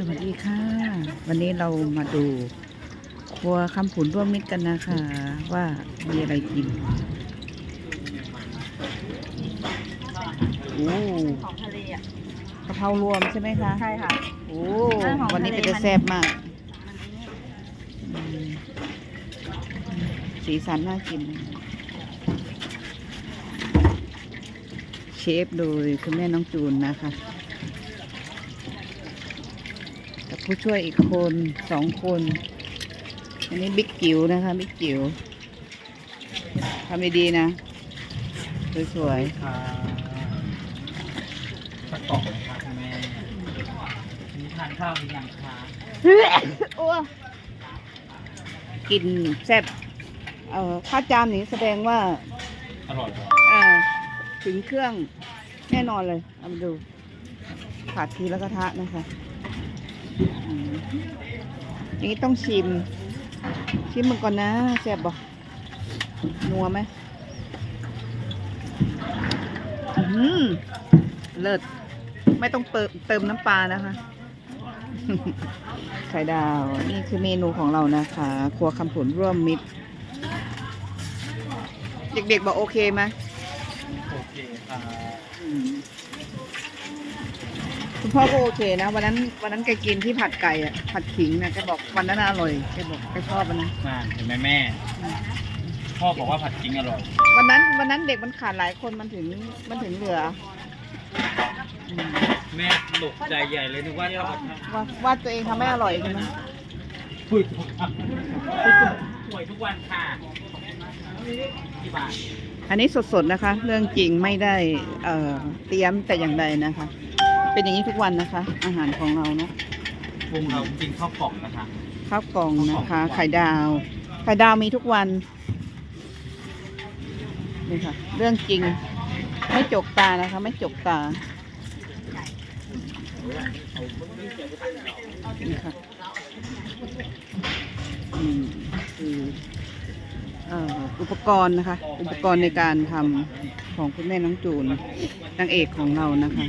สวัสดีค่ะ วันนี้เรามาดู ครัวคำผุนร่วมมิตรกันนะคะ ว่ามีอะไรกินโอ้ของทะเลอะกะเพรารวมใช่ไหมคะใช่ค่ะ โอ้เรื่องของวันนี้ทะเลเป็นจะมันแซ่บมากอืมสีสันน่ากิน เชฟโดยคุณแม่น้องจูนนะคะ กับ ผู้ช่วยอีกคนสองคน อันนี้บิ๊กจิ๋วนะคะบิ๊กจิ๋วทำดีๆนะ สวยค่ะสักกล่องนะครับคุณแม่มีทานข้าวหรือยังคะๆโอ้กินแซ่บเอ่อข้าวจานนี้แสดงว่า อร่อยกว่าเอ่อถึงเครื่องแน่นอนเลย เอามาดูขาดทีละกระทะนะคะอืมอย่าง นี้ต้องชิม ชิมมันก่อนนะแซ่บบอกนัวไหมอื้อหือเลิศไม่ต้องเติมเติมน้ำปลานะคะไข่ดาวนี่คือเมนูของเรานะคะ ครัวคำผุนร่วมมิตร เด็กๆบอกโอเคไหมโอเคค่ะ คุณพ่อก็โอเคนะ วันนั้นวันนั้นแกกินที่ผัดไก่อะผัดขิงนะแกบอกวันนั้นอร่อยแกบอกแกชอบวันนั้นน่าเห็นไหมแม่ พ่อบอกว่าผัดกิ้งอร่อย วันนั้นวันนั้นเด็กมันขาดหลายคนมันถึงมันถึงเหลืออืมแม่ตกใจใหญ่เลยนึกว่าจะผัดว่าว่าตัวเองทำไม่อร่อยใช่ไหมคุยทุกวันป่วยทุกวันค่ะกี่บาท อันนี้สดๆนะคะ เรื่องจริงไม่ได้เอ่อเตรียมแต่อย่างใดนะคะ เป็นอย่างนี้ทุกวันนะคะ อาหารของเราเนาะวงเรากินข้าวกล่องนะคะ ข้าวกล่องนะคะ ไข่ดาว ไข่ดาวมีทุกวันนี่ค่ะ เรื่องจริง ไม่จกตานะคะ ไม่จกตานี่ค่ะอืมคือเอ่ออุปกรณ์นะคะ อุปกรณ์ในการทำของคุณแม่น้องจูนนางเอกของเรานะคะ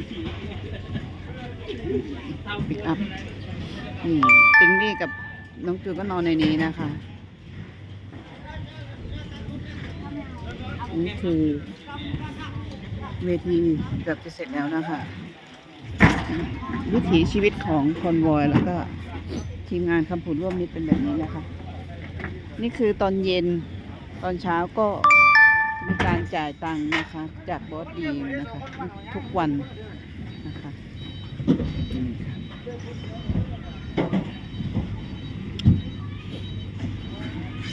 ปิกอัพอืมปิงนี่กับน้องจูก็นอนในนี้นะคะนี่คือเวทีเกือบจะเสร็จแล้วนะคะ วิถีชีวิตของคอนวอยแล้วก็ทีมงานคำพูดร่วมมิตรเป็นแบบนี้นะคะ นี่คือตอนเย็นตอนเช้าก็มีการจ่ายตังค์นะคะ จากบอสดีนะคะ ทุกวันนะคะ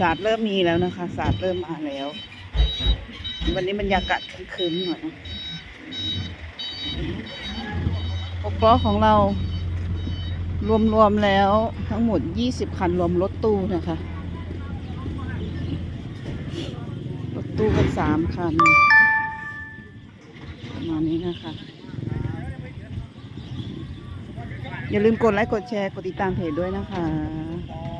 ศาสตร์เริ่มมีแล้วนะคะศาสตร์เริ่มมาแล้ว วันนี้บรรยากาศครึ้มๆหน่อยนะหกล้อของเรา รวมๆแล้วทั้งหมด 20 คันรวมรถตู้นะคะ รถตู้ก็สามคัน ประมาณนี้นะคะ อย่าลืมกดไลค์กดแชร์กดติดตามเพจด้วยนะคะ